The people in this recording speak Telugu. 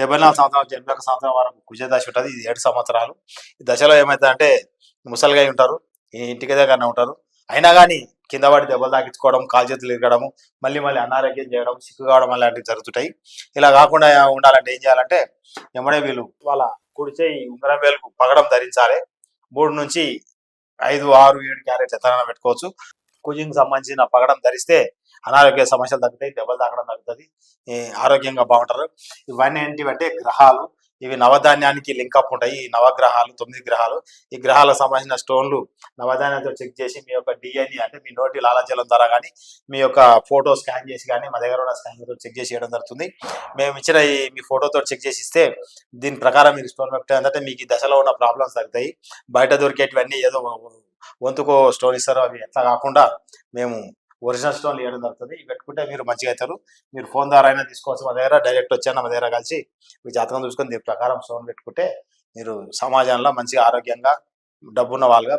డెబ్బై నాలుగు సంవత్సరం నుంచి ఎనభై ఒక సంవత్సరం వరకు కుజ దశ ఉంటుంది ఇది ఏడు సంవత్సరాలు. ఈ దశలో ఏమవుతుందంటే ముసలిగా ఉంటారు ఈ ఇంటికి దగ్గరనే ఉంటారు. అయినా కానీ కింద పడి దెబ్బలు తాకించుకోవడం కాలు చేతులు ఇరగడం మళ్ళీ మళ్ళీ అనారోగ్యం చేయడం సిక్కు కావడం అలాంటివి జరుగుతుంటాయి ఇలా కాకుండా ఉండాలంటే ఏం చేయాలంటే ఎమ్మడే వీళ్ళు వాళ్ళ కుడిచే ఈ ఉంగరం వేలకు పగడం ధరించాలి. మూడు నుంచి ఐదు ఆరు ఏడు క్యారెట్లు ఎత్తన పెట్టుకోవచ్చు. కుజింగ్ సంబంధించిన పగడం ధరిస్తే అనారోగ్య సమస్యలు తగ్గుతాయి దెబ్బలు తాకడం తగ్గుతుంది. ఆరోగ్యంగా బాగుంటారు. ఇవన్నీ ఏంటివంటే గ్రహాలు. ఇవి నవధాన్యానికి లింక్ అప్ ఉంటాయి. ఈ నవగ్రహాలు తొమ్మిది గ్రహాలు. ఈ గ్రహాలకు సంబంధించిన స్టోన్లు నవధాన్యంతో చెక్ చేసి మీ యొక్క డిఎన్ఏ అంటే మీ నోటి లాలాజలం ద్వారా కానీ మీ యొక్క ఫోటో స్కాన్ చేసి కానీ మా దగ్గర ఉన్న స్కాన్తో చెక్ చేసి చేయడం జరుగుతుంది. మేము ఇచ్చిన ఈ మీ ఫోటోతో చెక్ చేసి ఇస్తే దీని ప్రకారం మీరు స్టోన్ పెట్టారంటే మీకు ఈ దశలో ఉన్న ప్రాబ్లమ్స్ తగ్గుతాయి. బయట దొరికేటివన్నీ ఏదో వంతుకో స్టోన్ ఇస్తారో అవి ఎట్లా కాకుండా మేము ఒరిజినల్ స్టోన్ ఇవ్వడం జరుగుతుంది ఇవి పెట్టుకుంటే మీరు మంచిగా అవుతారు. మీరు ఫోన్ ద్వారా అయినా తీసుకోవచ్చు. మా దగ్గర డైరెక్ట్ వచ్చాను మా దగ్గర కలిసి మీ జాతకం చూసుకొని దీని ప్రకారం స్టోన్ పెట్టుకుంటే మీరు సమాజంలో మంచిగా ఆరోగ్యంగా డబ్బున్న వాళ్ళుగా